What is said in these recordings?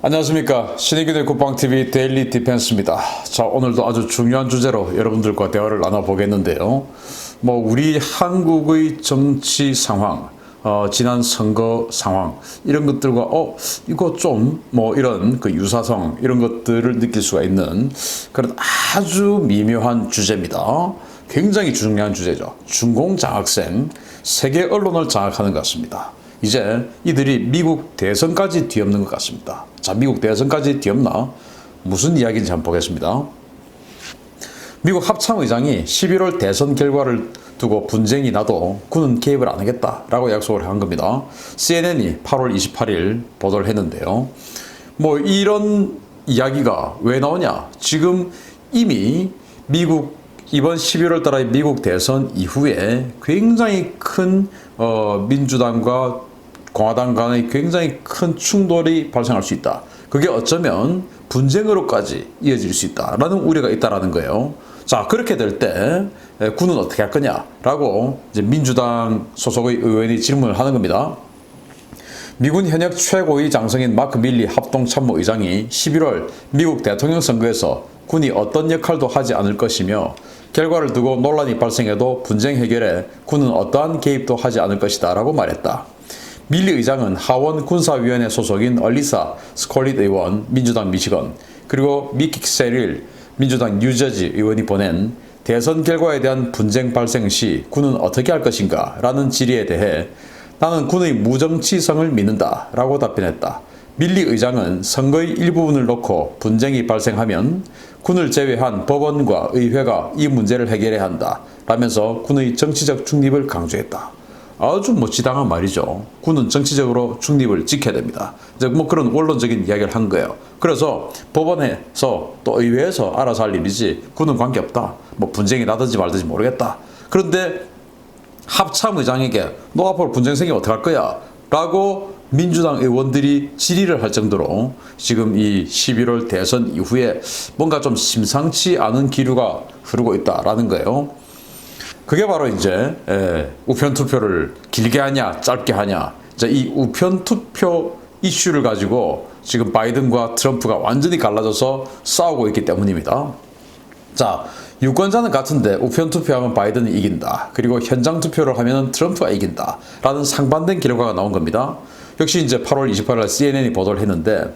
안녕하십니까. 신의균의 국방TV 데일리 디펜스입니다. 자 오늘도 아주 중요한 주제로 여러분들과 대화를 나눠보겠는데요. 뭐 우리 한국의 정치 상황 어, 지난 선거 상황 이런 것들과 어 이거 좀 뭐 이런 그 유사성 이런 것들을 느낄 수가 있는 그런 아주 미묘한 주제입니다. 굉장히 중요한 주제죠. 중공 장학생 세계 언론을 장악하는 것 같습니다 이제 이들이 미국 대선까지 뒤엎는 것 같습니다. 자, 미국 대선까지 뒤엎나? 무슨 이야기인지 한번 보겠습니다. 미국 합참의장이 11월 대선 결과를 두고 분쟁이 나도 군은 개입을 안 하겠다라고 약속을 한 겁니다. CNN이 8월 28일 보도를 했는데요. 뭐 이런 이야기가 왜 나오냐? 지금 이미 미국 이번 11월 달의 미국 대선 이후에 굉장히 큰 어, 민주당과 공화당 간의 굉장히 큰 충돌이 발생할 수 있다. 그게 어쩌면 분쟁으로까지 이어질 수 있다라는 우려가 있다라는 거예요. 자 그렇게 될 때 군은 어떻게 할 거냐라고 이제 민주당 소속의 의원이 질문을 하는 겁니다. 미군 현역 최고위 장성인 마크 밀리 합동참모의장이 11월 미국 대통령 선거에서 군이 어떤 역할도 하지 않을 것이며 결과를 두고 논란이 발생해도 분쟁 해결에 군은 어떠한 개입도 하지 않을 것이다 라고 말했다. 밀리 의장은 하원 군사위원회 소속인 얼리사 스콜릿 의원 민주당 미시건 그리고 미키 세릴 민주당 뉴저지 의원이 보낸 대선 결과에 대한 분쟁 발생 시 군은 어떻게 할 것인가 라는 질의에 대해 나는 군의 무정치성을 믿는다 라고 답변했다. 밀리 의장은 선거의 일부분을 놓고 분쟁이 발생하면 군을 제외한 법원과 의회가 이 문제를 해결해야 한다 라면서 군의 정치적 중립을 강조했다. 아주 멋지당한 말이죠. 군은 정치적으로 중립을 지켜야 됩니다. 이제 뭐 그런 원론적인 이야기를 한 거예요. 그래서 법원에서 또 의회에서 알아서 할 일이지 군은 관계없다. 뭐 분쟁이 나든지 말든지 모르겠다. 그런데 합참 의장에게 너 앞으로 분쟁 생기면 어떡할 거야? 라고 민주당 의원들이 질의를 할 정도로 지금 이 11월 대선 이후에 뭔가 좀 심상치 않은 기류가 흐르고 있다라는 거예요. 그게 바로 이제 예, 우편 투표를 길게 하냐 짧게 하냐 이제 이 우편 투표 이슈를 가지고 지금 바이든과 트럼프가 완전히 갈라져서 싸우고 있기 때문입니다. 자, 유권자는 같은데 우편 투표하면 바이든이 이긴다. 그리고 현장 투표를 하면 트럼프가 이긴다. 라는 상반된 결과가 나온 겁니다. 역시 이제 8월 28일 CNN이 보도를 했는데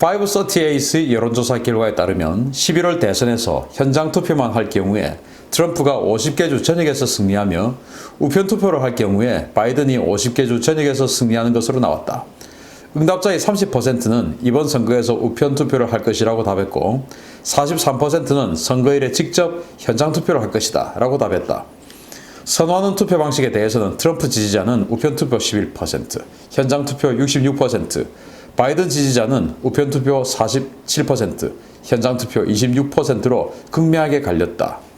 538의 여론조사 결과에 따르면 11월 대선에서 현장 투표만 할 경우에 트럼프가 50개 주 전역에서 승리하며 우편 투표를 할 경우에 바이든이 50개 주 전역에서 승리하는 것으로 나왔다. 응답자의 30%는 이번 선거에서 우편 투표를 할 것이라고 답했고 43%는 선거일에 직접 현장 투표를 할 것이다 라고 답했다. 선호하는 투표 방식에 대해서는 트럼프 지지자는 우편 투표 11%, 현장 투표 66%, 바이든 지지자는 우편 투표 47%, 현장 투표 26%로 극명하게 갈렸다.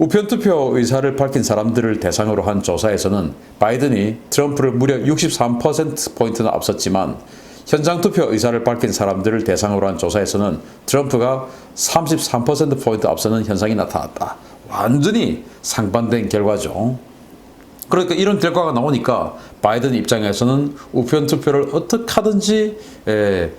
우편 투표 의사를 밝힌 사람들을 대상으로 한 조사에서는 바이든이 트럼프를 무려 63%포인트나 앞섰지만 현장 투표 의사를 밝힌 사람들을 대상으로 한 조사에서는 트럼프가 33%포인트 앞서는 현상이 나타났다. 완전히 상반된 결과죠. 그러니까 이런 결과가 나오니까 바이든 입장에서는 우편 투표를 어떻게 하든지 에,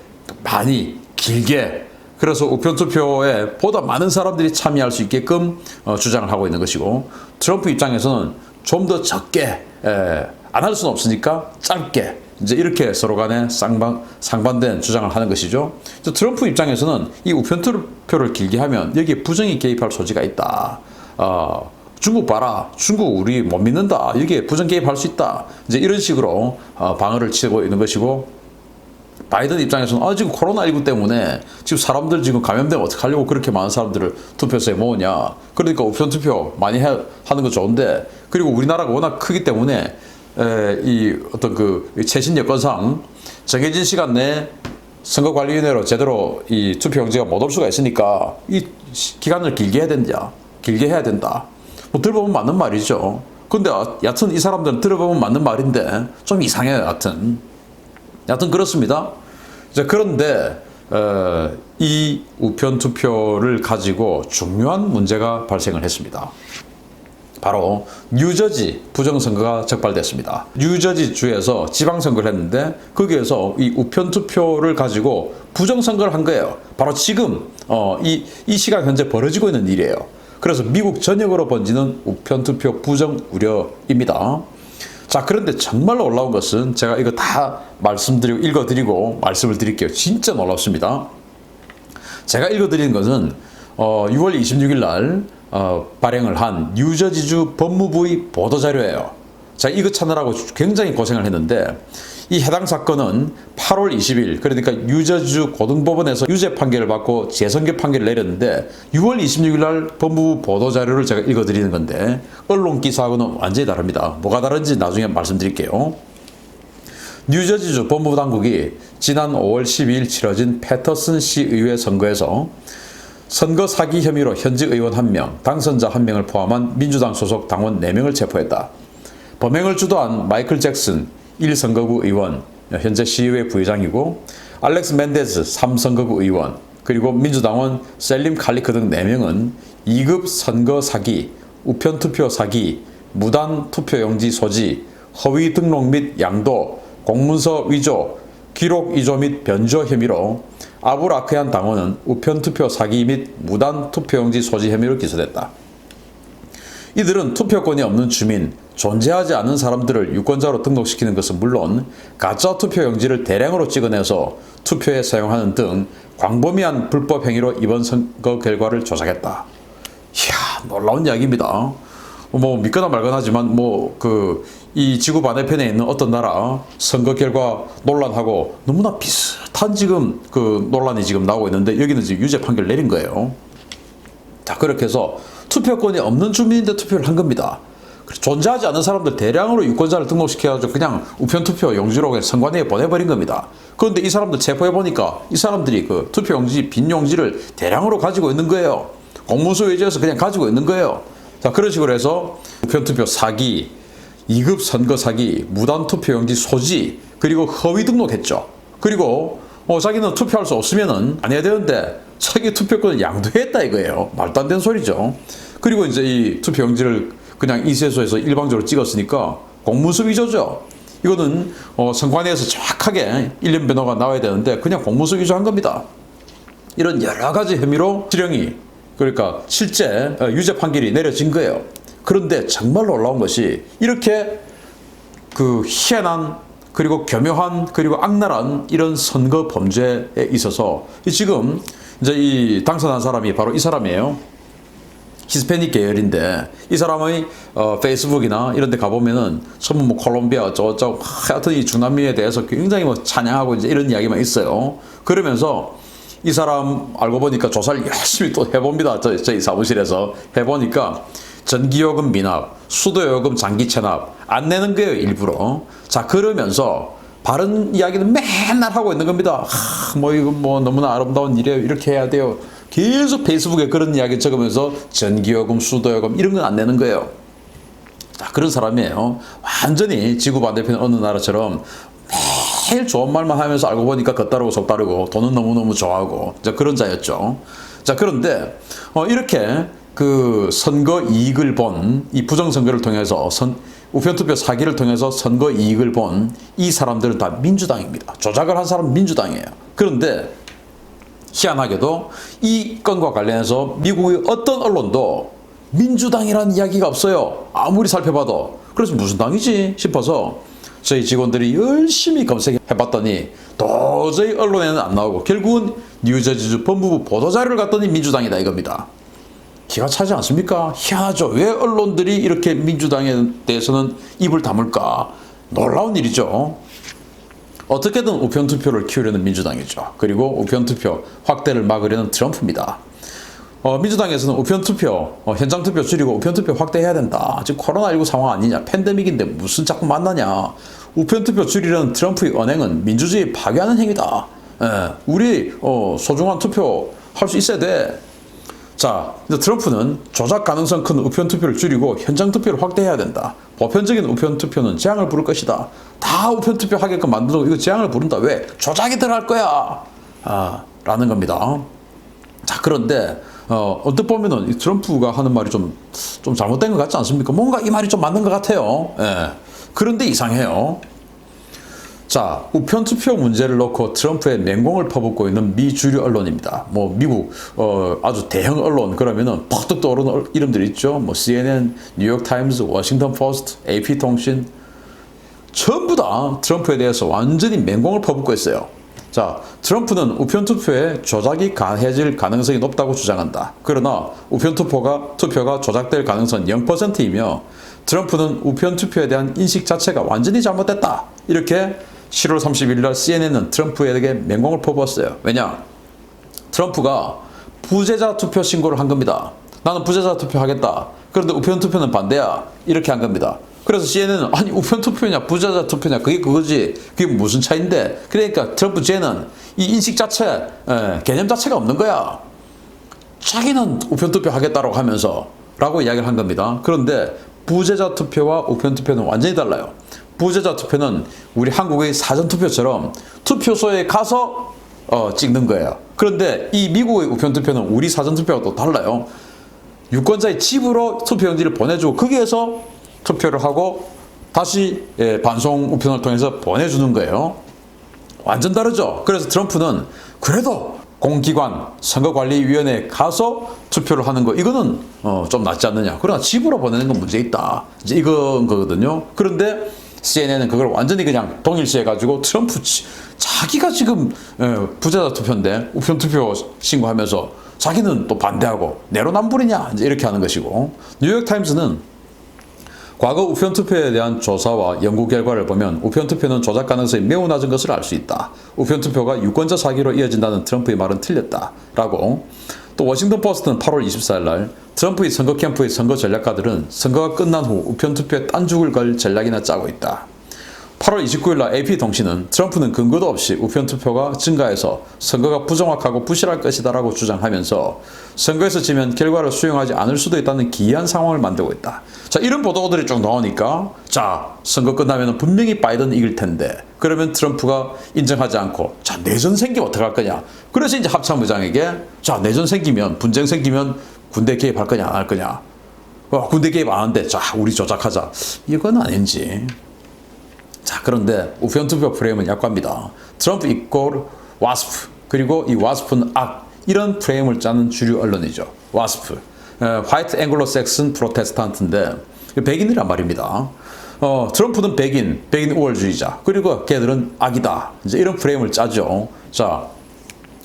많이 길게 그래서 우편 투표에 보다 많은 사람들이 참여할 수 있게끔 어, 주장을 하고 있는 것이고 트럼프 입장에서는 좀 더 적게 안 할 수는 없으니까 짧게 이제 이렇게 서로 간에 쌍방, 상반된 주장을 하는 것이죠. 트럼프 입장에서는 이 우편 투표를 길게 하면 여기에 부정이 개입할 소지가 있다. 어, 중국 봐라. 중국 우리 못 믿는다. 여기에 부정 개입할 수 있다. 이제 이런 식으로 어, 방어를 치고 있는 것이고 바이든 입장에서는 아 지금 코로나19 때문에 지금 사람들 지금 감염되면 어떡하려고 그렇게 많은 사람들을 투표소에 모으냐. 그러니까 우편 투표 많이 해, 하는 거 좋은데 그리고 우리나라가 워낙 크기 때문에 에, 이 어떤 그 최신 여건상 정해진 시간 내에 선거관리위원회로 제대로 이 투표 용지가 못 올 수가 있으니까 이 기간을 길게 해야 된다. 길게 해야 된다. 뭐 들어보면 맞는 말이죠. 근데 어, 여튼 이 사람들은 들어보면 맞는 말인데 좀 이상해요. 여튼. 여튼 그렇습니다. 그런데 어, 이 우편 투표를 가지고 중요한 문제가 발생을 했습니다. 바로 뉴저지 부정선거가 적발됐습니다. 뉴저지 주에서 지방선거를 했는데 거기에서 이 우편 투표를 가지고 부정선거를 한 거예요. 바로 지금 어, 이, 이 시간 현재 벌어지고 있는 일이에요. 그래서 미국 전역으로 번지는 우편 투표 부정 우려입니다. 자, 그런데 정말로 올라온 것은 제가 이거 다 말씀드리고 읽어드리고 말씀을 드릴게요. 진짜 놀랍습니다. 제가 읽어드리는 것은 어, 6월 26일 날 어, 발행을 한 뉴저지주 법무부의 보도자료예요. 자, 이거 찾느라고 굉장히 고생을 했는데 이 해당 사건은 8월 20일 그러니까 뉴저지주 고등법원에서 유죄 판결을 받고 재선결 판결을 내렸는데 6월 26일 날 법무부 보도자료를 제가 읽어드리는 건데 언론 기사하고는 완전히 다릅니다. 뭐가 다른지 나중에 말씀드릴게요. 뉴저지주 법무부 당국이 지난 5월 12일 치러진 패터슨 시 의회 선거에서 선거 사기 혐의로 현직 의원 1명, 당선자 1명을 포함한 민주당 소속 당원 4명을 체포했다. 범행을 주도한 마이클 잭슨 1선거구 의원, 현재 시의회 부회장이고 알렉스 멘데스 3선거구 의원, 그리고 민주당원 셀림 칼리크 등 4명은 2급 선거 사기, 우편 투표 사기, 무단 투표 용지 소지, 허위 등록 및 양도, 공문서 위조, 기록 위조 및 변조 혐의로 아불 아크얀 당원은 우편 투표 사기 및 무단 투표용지 소지 혐의로 기소됐다. 이들은 투표권이 없는 주민, 존재하지 않은 사람들을 유권자로 등록시키는 것은 물론 가짜 투표 용지를 대량으로 찍어내서 투표에 사용하는 등 광범위한 불법 행위로 이번 선거 결과를 조작했다. 이야 놀라운 이야기입니다. 뭐 믿거나 말거나 하지만 뭐 그 이 지구 반대편에 있는 어떤 나라 선거 결과 논란하고 너무나 비슷한 지금 그 논란이 지금 나오고 있는데 여기는 지금 유죄 판결 내린 거예요. 자 그렇게 해서 투표권이 없는 주민인데 투표를 한 겁니다. 존재하지 않는 사람들 대량으로 유권자를 등록시켜가지고 그냥 우편 투표 용지로 선관위에 보내버린 겁니다. 그런데 이 사람들 체포해 보니까 이 사람들이 그 투표 용지 빈 용지를 대량으로 가지고 있는 거예요. 공문서 외지에서 그냥 가지고 있는 거예요. 자 그런 식으로 해서 우편 투표 사기, 2급 선거 사기, 무단 투표 용지 소지, 그리고 허위 등록했죠. 그리고 어, 자기는 투표할 수 없으면은 안 해야 되는데 자기 투표권을 양도했다 이거예요. 말도 안 되는 소리죠. 그리고 이제 이 투표용지를 그냥 인쇄소에서 일방적으로 찍었으니까 공문서 위조죠. 이거는 어, 선관위에서 정확하게 일련 변호가 나와야 되는데 그냥 공문서 위조한 겁니다. 이런 여러 가지 혐의로 지령이 그러니까 실제 어, 유죄 판결이 내려진 거예요. 그런데 정말로 올라온 것이 이렇게 그 희한한 그리고 교묘한 그리고 악랄한 이런 선거 범죄에 있어서 이 지금 이제 이 당선한 사람이 바로 이 사람이에요. 히스패닉 계열인데 이 사람의 어, 페이스북이나 이런 데 가보면은 전부 뭐 콜롬비아 막 하여튼 이 중남미에 대해서 굉장히 뭐 찬양하고 이제 이런 이야기만 있어요. 그러면서 이 사람 알고 보니까 조사를 열심히 또 해봅니다. 저, 저희 사무실에서 해보니까 전기요금 미납, 수도요금 장기 체납 안 내는 거예요 일부러. 자 그러면서 바른 이야기는 맨날 하고 있는 겁니다. 하, 뭐 이거 뭐 너무나 아름다운 일이에요. 이렇게 해야 돼요. 계속 페이스북에 그런 이야기 적으면서 전기요금, 수도요금 이런 건 안 내는 거예요. 자 그런 사람이에요. 완전히 지구 반대편 어느 나라처럼 매일 좋은 말만 하면서 알고 보니까 겉다르고 속다르고 돈은 너무너무 좋아하고 자 그런 자였죠. 자 그런데 어, 이렇게 그 선거 이익을 본 이 부정선거를 통해서 선, 우편투표 사기를 통해서 선거 이익을 본 이 사람들은 다 민주당입니다. 조작을 한 사람은 민주당이에요. 그런데 희한하게도 이 건과 관련해서 미국의 어떤 언론도 민주당이라는 이야기가 없어요. 아무리 살펴봐도. 그래서 무슨 당이지 싶어서 저희 직원들이 열심히 검색해봤더니 도저히 언론에는 안 나오고 결국은 뉴저지주 법무부 보도자료를 갔더니 민주당이다 이겁니다. 기가 차지 않습니까? 희한하죠. 왜 언론들이 이렇게 민주당에 대해서는 입을 다물까? 놀라운 일이죠. 어떻게든 우편 투표를 키우려는 민주당이죠. 그리고 우편 투표 확대를 막으려는 트럼프입니다. 어, 민주당에서는 우편 투표, 어, 현장 투표 줄이고 우편 투표 확대해야 된다. 지금 코로나19 상황 아니냐, 팬데믹인데 무슨 자꾸 만나냐. 우편 투표 줄이려는 트럼프의 언행은 민주주의 파괴하는 행위다. 예, 우리 어, 소중한 투표 할 수 있어야 돼. 자, 이제 트럼프는 조작 가능성 큰 우편 투표를 줄이고 현장 투표를 확대해야 된다. 보편적인 우편 투표는 재앙을 부를 것이다. 다 우편 투표 하게끔 만들고 이거 재앙을 부른다. 왜? 조작이 들어갈 거야. 아, 라는 겁니다. 자, 그런데 어, 어떻게 보면은 이 트럼프가 하는 말이 좀, 좀 잘못된 것 같지 않습니까? 뭔가 이 말이 좀 맞는 것 같아요. 예. 그런데 이상해요. 자, 우편 투표 문제를 놓고 트럼프의 맹공을 퍼붓고 있는 미 주류 언론입니다. 뭐 미국 어, 아주 대형 언론 그러면은 퍽뜩 떠오르는 얼- 이름들이 있죠. 뭐 CNN, 뉴욕 타임즈, 워싱턴 포스트, AP 통신 전부 다 트럼프에 대해서 완전히 맹공을 퍼붓고 있어요. 자, 트럼프는 우편 투표에 조작이 가해질 가능성이 높다고 주장한다. 그러나 우편 투표가 투표가 조작될 가능성은 0%이며 트럼프는 우편 투표에 대한 인식 자체가 완전히 잘못됐다. 이렇게 7월 31일 날 CNN은 트럼프에게 맹공을 퍼부었어요. 왜냐? 트럼프가 부재자 투표 신고를 한 겁니다. 나는 부재자 투표 하겠다. 그런데 우편 투표는 반대야. 이렇게 한 겁니다. 그래서 CNN은 아니 우편 투표냐 부재자 투표냐 그게 그거지. 그게 무슨 차인데? 그러니까 트럼프 쟤는 이 인식 자체 에, 개념 자체가 없는 거야. 자기는 우편 투표 하겠다고 하면서 라고 이야기를 한 겁니다. 그런데 부재자 투표와 우편 투표는 완전히 달라요. 부재자 투표는 우리 한국의 사전 투표처럼 투표소에 가서 어, 찍는 거예요. 그런데 이 미국의 우편 투표는 우리 사전 투표와 또 달라요. 유권자의 집으로 투표용지를 보내주고 거기에서 투표를 하고 다시 예, 반송 우편을 통해서 보내주는 거예요. 완전 다르죠. 그래서 트럼프는 그래도 공기관 선거관리위원회에 가서 투표를 하는 거 이거는 어, 좀 낫지 않느냐. 그러나 집으로 보내는 건 문제 있다. 이제 이건 거거든요. 그런데 CNN은 그걸 완전히 그냥 동일시해 가지고 트럼프 지- 자기가 지금 예, 부재자 투표인데 우편 투표 신고하면서 자기는 또 반대하고 내로남불이냐 이렇게 하는 것이고 뉴욕 타임스는 과거 우편 투표에 대한 조사와 연구 결과를 보면 우편 투표는 조작 가능성이 매우 낮은 것을 알 수 있다. 우편 투표가 유권자 사기로 이어진다는 트럼프의 말은 틀렸다 라고. 또 워싱턴 포스트는 8월 24일 날 트럼프의 선거 캠프의 선거 전략가들은 선거가 끝난 후 우편 투표에 딴죽을 걸 전략이나 짜고 있다. 8월 29일 날 AP 통신은 트럼프는 근거도 없이 우편 투표가 증가해서 선거가 부정확하고 부실할 것이다라고 주장하면서 선거에서 지면 결과를 수용하지 않을 수도 있다는 기이한 상황을 만들고 있다. 자, 이런 보도들이 쭉 나오니까 자, 선거 끝나면 분명히 바이든 이길 텐데 그러면 트럼프가 인정하지 않고 자, 내전 생기면 어떡할 거냐. 그래서 이제 합참의장에게 자, 내전 생기면 분쟁 생기면 군대 개입할 거냐 안 할 거냐. 어, 군대 개입 안 하는데 자, 우리 조작하자. 이건 아닌지. 자, 그런데 우편 투표 프레임은 약과입니다. 트럼프 이꼴 와스프 그리고 이 와스프는 악 이런 프레임을 짜는 주류 언론이죠. 와스프 화이트 앵글로 섹슨 프로테스탄트인데 백인이란 말입니다. 어, 트럼프는 백인, 백인 우월주의자 그리고 걔들은 악이다. 이제 이런 프레임을 짜죠. 자,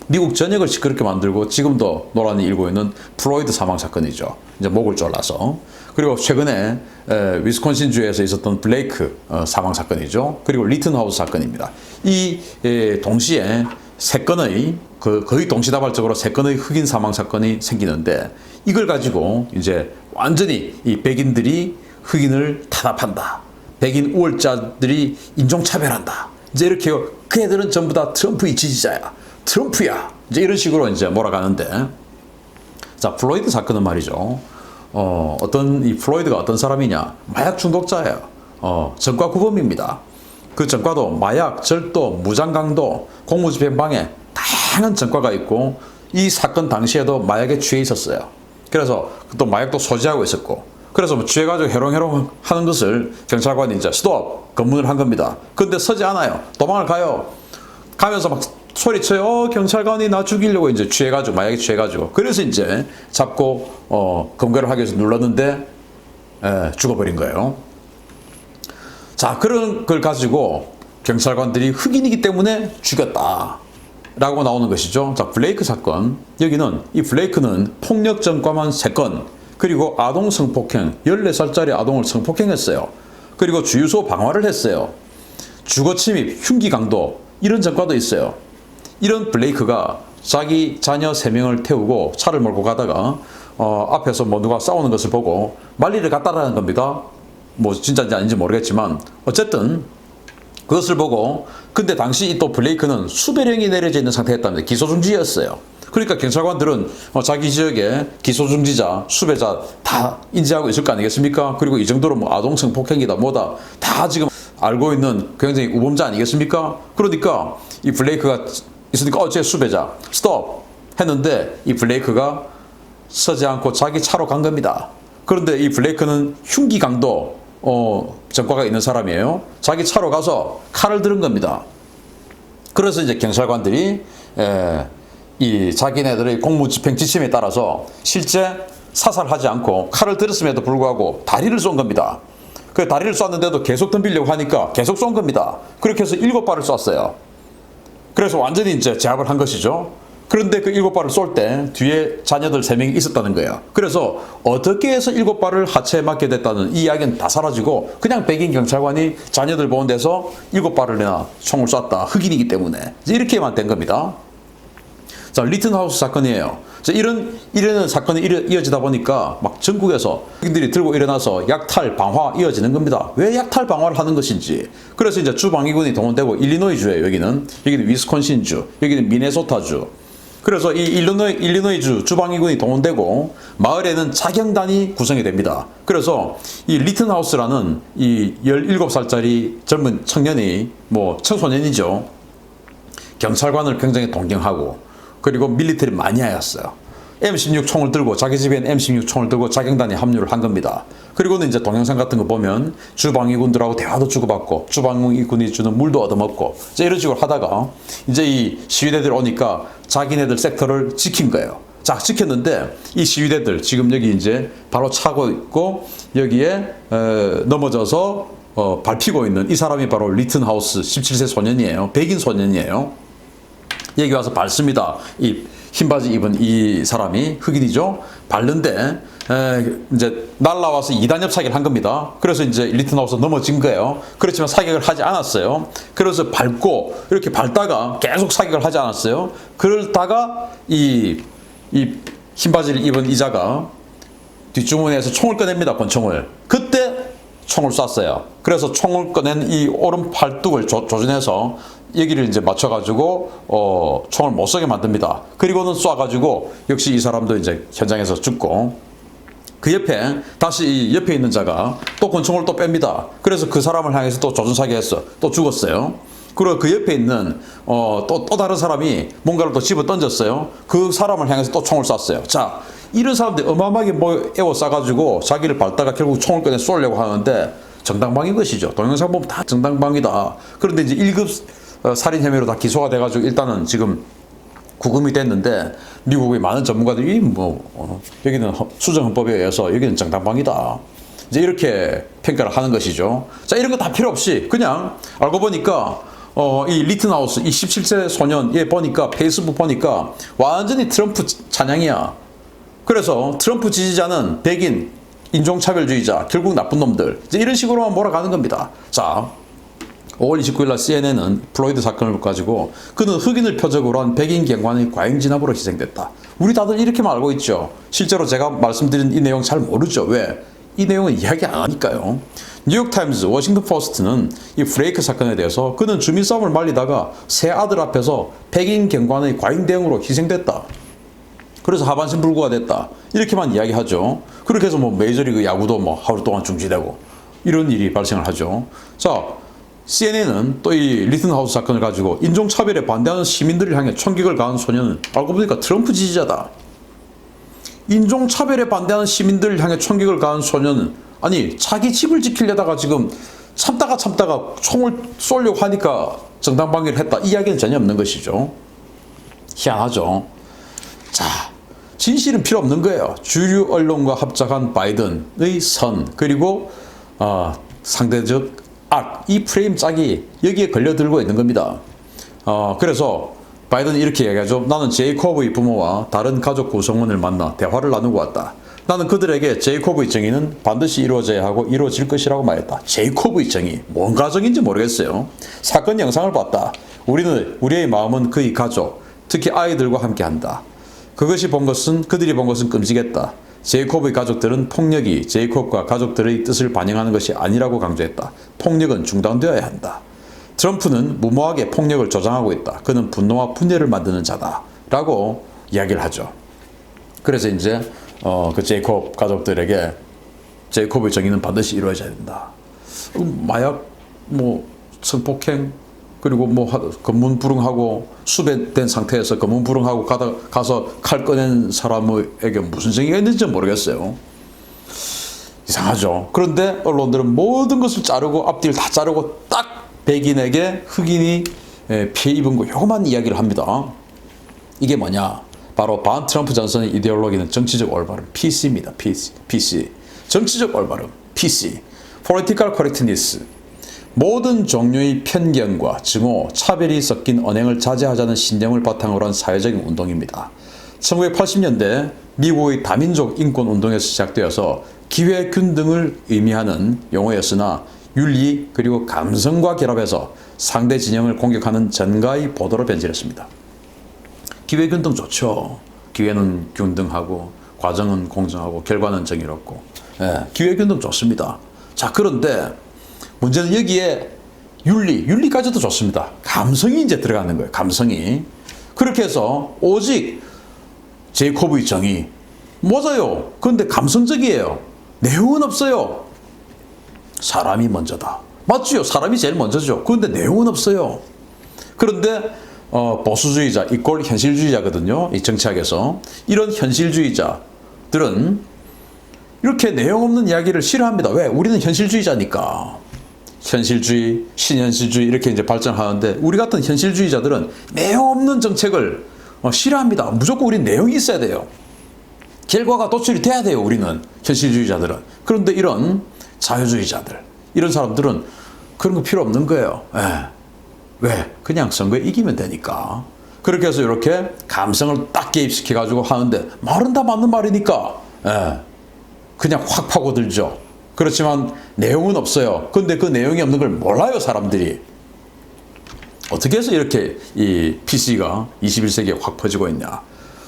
미국 전역을 시끄럽게 만들고 지금도 논란이 일고 있는 플로이드 사망 사건이죠. 이제 목을 졸라서. 그리고 최근에 에, 위스콘신 주에서 있었던 블레이크 어, 사망 사건이죠. 그리고 리튼하우스 사건입니다. 이 에, 동시에 세 건의 그 거의 동시다발적으로 세 건의 흑인 사망 사건이 생기는데 이걸 가지고 이제 완전히 이 백인들이 흑인을 탄압한다. 백인 우월자들이 인종차별한다. 이제 이렇게 그 애들은 전부 다 트럼프의 지지자야. 트럼프야. 이제 이런 식으로 이제 몰아가는데 자 플로이드 사건은 말이죠. 어, 어떤 이 플로이드가 어떤 사람이냐? 마약 중독자예요. 어, 전과 구범입니다. 그 전과도 마약, 절도, 무장강도, 공무집행 방해 다양한 전과가 있고 이 사건 당시에도 마약에 취해 있었어요. 그래서 또 마약도 소지하고 있었고 그래서 뭐 취해가지고 해롱해롱 하는 것을 경찰관이 이제 스톱 검문을 한 겁니다. 근데 서지 않아요. 도망을 가요. 가면서 막 소리쳐요. 어, 경찰관이 나 죽이려고 이제 취해가지고 마약에 취해가지고 그래서 이제 잡고 어, 검거를 하기 위해서 눌렀는데 에, 죽어버린 거예요. 자 그런 걸 가지고 경찰관들이 흑인이기 때문에 죽였다. 라고 나오는 것이죠. 자, 블레이크 사건. 여기는 이 블레이크는 폭력 전과만 3건, 그리고 아동 성폭행, 14살짜리 아동을 성폭행했어요. 그리고 주유소 방화를 했어요. 주거 침입, 흉기 강도, 이런 전과도 있어요. 이런 블레이크가 자기 자녀 3명을 태우고 차를 몰고 가다가 어, 앞에서 뭐 누가 싸우는 것을 보고 말리를 갔다라는 겁니다. 뭐 진짜인지 아닌지 모르겠지만 어쨌든 그것을 보고 근데 당시 또 블레이크는 수배령이 내려져 있는 상태였답니다. 기소중지였어요. 그러니까 경찰관들은 어, 자기 지역에 기소중지자, 수배자 다 인지하고 있을 거 아니겠습니까? 그리고 이 정도로 뭐 아동 성 폭행이다 뭐다 다 지금 알고 있는 굉장히 우범자 아니겠습니까? 그러니까 이 블레이크가 있으니까 어제 수배자 스톱 했는데 이 블레이크가 서지 않고 자기 차로 간 겁니다. 그런데 이 블레이크는 흉기 강도 어, 전과가 있는 사람이에요. 자기 차로 가서 칼을 들은 겁니다. 그래서 이제 경찰관들이 에, 이 자기네들의 공무 집행 지침에 따라서 실제 사살하지 않고 칼을 들었음에도 불구하고 다리를 쏜 겁니다. 그 다리를 쐈는데도 계속 덤비려고 하니까 계속 쏜 겁니다. 그렇게 해서 일곱 발을 쐈어요. 그래서 완전히 이제 제압을 한 것이죠. 그런데 그 일곱 발을 쏠 때 뒤에 자녀들 세 명이 있었다는 거예요. 그래서 어떻게 해서 일곱 발을 하체에 맞게 됐다는 이 이야기는 다 사라지고 그냥 백인 경찰관이 자녀들 보는 데서 일곱 발을 내나 총을 쐈다. 흑인이기 때문에 이렇게만 된 겁니다. 자, 리튼 하우스 사건이에요. 자, 이런, 이런 사건이 이어- 이어지다 보니까 막 전국에서 흑인들이 들고 일어나서 약탈, 방화 이어지는 겁니다. 왜 약탈, 방화를 하는 것인지. 그래서 이제 주방위군이 동원되고 일리노이주예요, 여기는. 여기는 위스콘신주, 여기는 미네소타주. 그래서 이 일리노이, 일리노이주 주방위군이 동원되고 마을에는 자경단이 구성이 됩니다. 그래서 이 리튼하우스라는 이 17살짜리 젊은 청년이 뭐 청소년이죠. 경찰관을 굉장히 동경하고 그리고 밀리터리 마니아였어요. M16 총을 들고 자기 집엔 M16 총을 들고 자경단에 합류를 한 겁니다. 그리고는 이제 동영상 같은 거 보면 주방위군들하고 대화도 주고받고 주방위군이 주는 물도 얻어먹고 이제 이런 식으로 하다가 이제 이 시위대들 오니까 자기네들 섹터를 지킨 거예요. 자 지켰는데 이 시위대들 지금 여기 이제 바로 차고 있고 여기에 어, 넘어져서 어, 밟히고 있는 이 사람이 바로 리튼하우스 17세 소년이에요. 백인 소년이에요. 여기 와서 밟습니다. 이 흰바지 입은 이 사람이 흑인이죠. 밟는데 에, 이제 날라와서 2단 협사기를 한 겁니다. 그래서 이제 리튼하우스 넘어진 거예요. 그렇지만 사격을 하지 않았어요. 그래서 밟고 이렇게 밟다가 계속 사격을 하지 않았어요. 그러다가 이, 이 흰바지를 입은 이자가 뒷주머니에서 총을 꺼냅니다. 권총을. 그때 총을 쐈어요. 그래서 총을 꺼낸 이 오른 팔뚝을 조, 조준해서 여기를 이제 맞춰가지고 어, 총을 못 쏘게 만듭니다. 그리고는 쏴가지고 역시 이 사람도 이제 현장에서 죽고 그 옆에 다시 이 옆에 있는 자가 또 권총을 또 뺍니다. 그래서 그 사람을 향해서 또 조준사기했어. 또 죽었어요. 그리고 그 옆에 있는 어, 또, 또 다른 사람이 뭔가를 또 집어 던졌어요. 그 사람을 향해서 또 총을 쐈어요. 자, 이런 사람들이 어마어마하게 뭐 에워 싸가지고 자기를 밟다가 결국 총을 꺼내 쏘려고 하는데 정당방인 것이죠. 동영상 보면 다 정당방이다. 그런데 이제 1급 어, 살인 혐의로 다 기소가 돼가지고 일단은 지금 구금이 됐는데 미국의 많은 전문가들이 뭐 어, 여기는 헌- 수정 헌법에 의해서 여기는 정당방이다. 이제 이렇게 평가를 하는 것이죠. 자 이런 거 다 필요 없이 그냥 알고 보니까 어, 이 리튼하우스 이 17세 소년 얘 보니까 페이스북 보니까 완전히 트럼프 찬양이야. 그래서 트럼프 지지자는 백인 인종차별주의자 결국 나쁜 놈들 이제 이런 식으로만 몰아가는 겁니다. 자 5월 29일 날 CNN은 플로이드 사건을 가지고 그는 흑인을 표적으로 한 백인 경관의 과잉 진압으로 희생됐다. 우리 다들 이렇게만 알고 있죠. 실제로 제가 말씀드린 이 내용 잘 모르죠. 왜? 이 내용은 이야기 안 하니까요. 뉴욕타임즈, 워싱턴 포스트는 이 프레이크 사건에 대해서 그는 주민 싸움을 말리다가 새 아들 앞에서 백인 경관의 과잉 대응으로 희생됐다. 그래서 하반신 불구가 됐다. 이렇게만 이야기하죠. 그렇게 해서 뭐 메이저리그 야구도 뭐 하루 동안 중지되고 이런 일이 발생을 하죠. 자, CNN은 또 이 리튼하우스 사건을 가지고 인종차별에 반대하는 시민들을 향해 총격을 가한 소년은 알고 보니까 트럼프 지지자다. 인종차별에 반대하는 시민들을 향해 총격을 가한 소년은 아니 자기 집을 지키려다가 지금 참다가 참다가 총을 쏘려고 하니까 정당방위를 했다. 이 이야기는 전혀 없는 것이죠. 희한하죠. 자, 진실은 필요 없는 거예요. 주류 언론과 합작한 바이든의 선 그리고 어, 상대적 악, 이 프레임 짝이 여기에 걸려들고 있는 겁니다. 어, 그래서 바이든이 이렇게 얘기하죠. 나는 제이콥의 부모와 다른 가족 구성원을 만나 대화를 나누고 왔다. 나는 그들에게 제이콥의 정의는 반드시 이루어져야 하고 이루어질 것이라고 말했다. 제이콥의 정의, 뭔 가정인지 모르겠어요. 사건 영상을 봤다. 우리는 우리의 마음은 그의 가족, 특히 아이들과 함께한다. 그것이 본 것은 그들이 본 것은 끔찍했다. 제이콥의 가족들은 폭력이 제이콥과 가족들의 뜻을 반영하는 것이 아니라고 강조했다. 폭력은 중단되어야 한다. 트럼프는 무모하게 폭력을 조장하고 있다. 그는 분노와 분열을 만드는 자다. 라고 이야기를 하죠. 그래서 이제 어, 그 제이콥 가족들에게 제이콥의 정의는 반드시 이루어져야 된다. 음, 마약, 뭐 성폭행 그리고 뭐 하- 검문불응하고 수배된 상태에서 검문불응하고 가다 가서 칼 꺼낸 사람에게 무슨 정의가 있는지 모르겠어요. 이상하죠. 그런데 언론들은 모든 것을 자르고 앞뒤를 다 자르고 딱 백인에게 흑인이 예, 피해 입은 거 요것만 이야기를 합니다. 이게 뭐냐? 바로 반 트럼프 전선의 이데올로기는 정치적 올바름 PC입니다. PC. PC. 정치적 올바름 PC. Political correctness. 모든 종류의 편견과 증오, 차별이 섞인 언행을 자제하자는 신념을 바탕으로 한 사회적인 운동입니다. 1980년대 미국의 다민족 인권 운동에서 시작되어서 기회 균등을 의미하는 용어였으나 윤리 그리고 감성과 결합해서 상대 진영을 공격하는 전가의 보도로 변질했습니다. 기회 균등 좋죠. 기회는 균등하고 과정은 공정하고 결과는 정의롭고 예, 기회 균등 좋습니다. 자 그런데 문제는 여기에 윤리, 윤리까지도 좋습니다. 감성이 이제 들어가는 거예요. 감성이. 그렇게 해서 오직 제이콥의 정의 맞아요. 그런데 감성적이에요. 내용은 없어요. 사람이 먼저다. 맞지요. 사람이 제일 먼저죠. 그런데 내용은 없어요. 그런데 어, 보수주의자, 이꼴 현실주의자거든요. 이 정치학에서. 이런 현실주의자들은 이렇게 내용 없는 이야기를 싫어합니다. 왜? 우리는 현실주의자니까. 현실주의, 신현실주의 이렇게 이제 발전하는데 우리 같은 현실주의자들은 내용 없는 정책을 어, 싫어합니다. 무조건 우리 내용이 있어야 돼요. 결과가 도출이 돼야 돼요. 우리는 현실주의자들은. 그런데 이런 자유주의자들, 이런 사람들은 그런 거 필요 없는 거예요. 예. 왜? 그냥 선거에 이기면 되니까. 그렇게 해서 이렇게 감성을 딱 개입시켜 가지고 하는데 말은 다 맞는 말이니까. 예. 그냥 확 파고들죠. 그렇지만 내용은 없어요. 근데 그 내용이 없는 걸 몰라요, 사람들이. 어떻게 해서 이렇게 이 PC가 21세기에 확 퍼지고 있냐?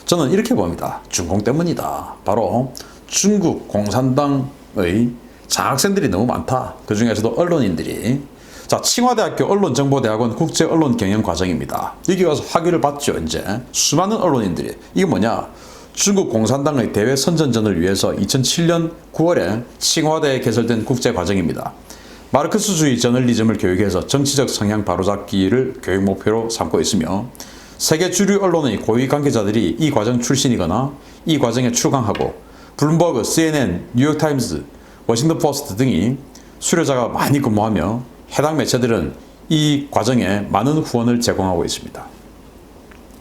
저는 이렇게 봅니다. 중공 때문이다. 바로 중국 공산당의 장학생들이 너무 많다. 그 중에서도 언론인들이. 자, 칭화대학교 언론정보대학원 국제언론경영과정입니다. 여기 가서 학위를 받죠, 이제. 수많은 언론인들이. 이게 뭐냐? 중국 공산당의 대외 선전전을 위해서 2007년 9월에 칭화대에 개설된 국제 과정입니다. 마르크스주의 저널리즘을 교육해서 정치적 성향 바로잡기를 교육 목표로 삼고 있으며 세계 주류 언론의 고위 관계자들이 이 과정 출신이거나 이 과정에 출강하고 블룸버그, CNN, 뉴욕타임스, 워싱턴 포스트 등이 수료자가 많이 근무하며 해당 매체들은 이 과정에 많은 후원을 제공하고 있습니다.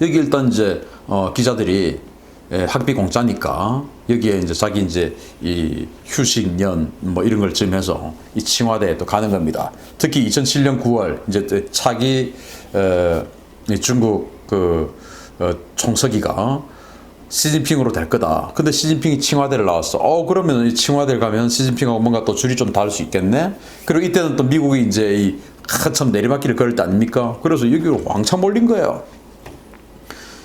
여기 일단 이제 어, 기자들이 예, 학비 공짜니까 여기에 이제 자기 이제 이 휴식년 뭐 이런 걸 점해서 이 칭화대에 또 가는 겁니다. 특히 2007년 9월 이제 또 차기 어, 이 중국 그 어, 총서기가 시진핑으로 될 거다. 근데 시진핑이 칭화대를 나왔어. 어 그러면 이 칭화대를 가면 시진핑하고 뭔가 또 줄이 좀 다를 수 있겠네. 그리고 이때는 또 미국이 이제 이 한참 내리막길을 걸을 때 아닙니까? 그래서 여기로 왕창 몰린 거예요.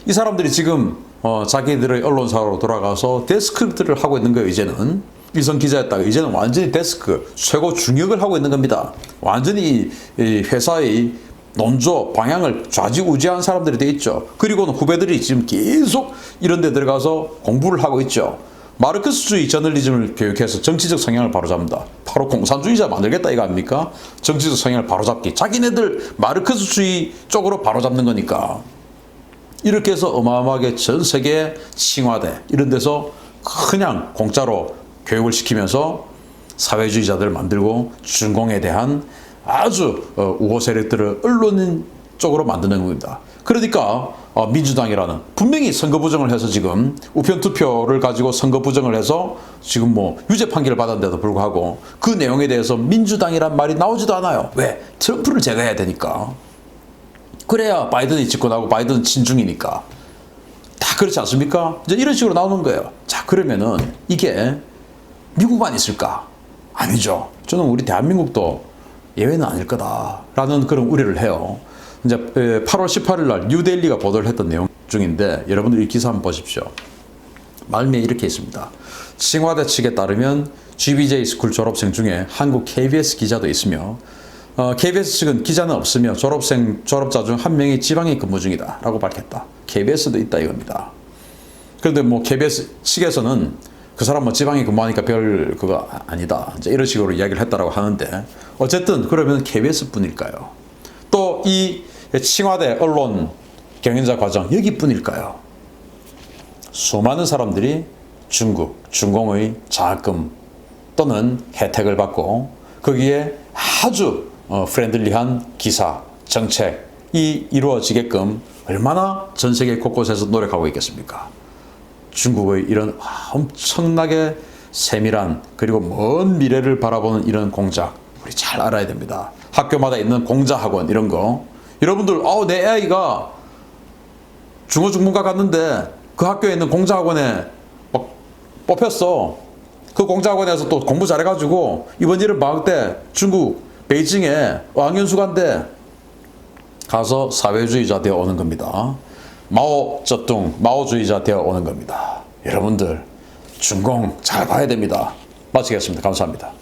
이 사람들이 지금 어, 자기들의 언론사로 돌아가서 데스크들을 하고 있는 거예요. 이제는 위성 기자였다가 이제는 완전히 데스크 최고 중역을 하고 있는 겁니다. 완전히 이 회사의 논조 방향을 좌지우지한 사람들이 돼 있죠. 그리고는 후배들이 지금 계속 이런 데 들어가서 공부를 하고 있죠. 마르크스주의 저널리즘을 교육해서 정치적 성향을 바로잡는다. 바로 공산주의자 만들겠다 이거 아닙니까? 정치적 성향을 바로잡기. 자기네들 마르크스주의 쪽으로 바로잡는 거니까. 이렇게 해서 어마어마하게 전 세계 칭화대 이런 데서 그냥 공짜로 교육을 시키면서 사회주의자들을 만들고 준공에 대한 아주 어, 우호 세력들을 언론인 쪽으로 만드는 겁니다. 그러니까 어, 민주당이라는 분명히 선거 부정을 해서 지금 우편 투표를 가지고 선거 부정을 해서 지금 뭐 유죄 판결을 받았는데도 불구하고 그 내용에 대해서 민주당이란 말이 나오지도 않아요. 왜? 트럼프를 제거해야 되니까. 그래야 바이든이 집권하고 바이든은 친중이니까. 다 그렇지 않습니까? 이제 이런 식으로 나오는 거예요. 자, 그러면은 이게 미국만 있을까? 아니죠. 저는 우리 대한민국도 예외는 아닐 거다라는 그런 우려를 해요. 이제 8월 18일 날 뉴델리가 보도를 했던 내용 중인데 여러분들 이 기사 한번 보십시오. 말미에 이렇게 있습니다. 칭화대 측에 따르면 GBJ 스쿨 졸업생 중에 한국 KBS 기자도 있으며 어, KBS 측은 기자는 없으며 졸업생 졸업자 중 한 명이 지방에 근무 중이다라고 밝혔다. KBS도 있다 이겁니다. 그런데 뭐 KBS 측에서는 그 사람 뭐 지방에 근무하니까 별 그거 아니다. 이제 이런 식으로 이야기를 했다라고 하는데 어쨌든 그러면 KBS 뿐일까요? 또 이 칭화대 언론 경영자 과정 여기뿐일까요? 수많은 사람들이 중국, 중공의 장학금 또는 혜택을 받고 거기에 아주 어, 프렌들리한 기사, 정책이 이루어지게끔 얼마나 전 세계 곳곳에서 노력하고 있겠습니까? 중국의 이런 엄청나게 세밀한 그리고 먼 미래를 바라보는 이런 공작 우리 잘 알아야 됩니다. 학교마다 있는 공자 학원 이런 거 여러분들 아우 내 아이가 중어 중문과 갔는데 그 학교에 있는 공자 학원에 막 뽑혔어. 그 공자 학원에서 또 공부 잘해가지고 이번 일을 방학 때 중국 베이징에 왕연수 간대 가서 사회주의자 되어 오는 겁니다. 마오 쩌뚱 마오주의자 되어 오는 겁니다. 여러분들 중공 잘 봐야 됩니다. 마치겠습니다. 감사합니다.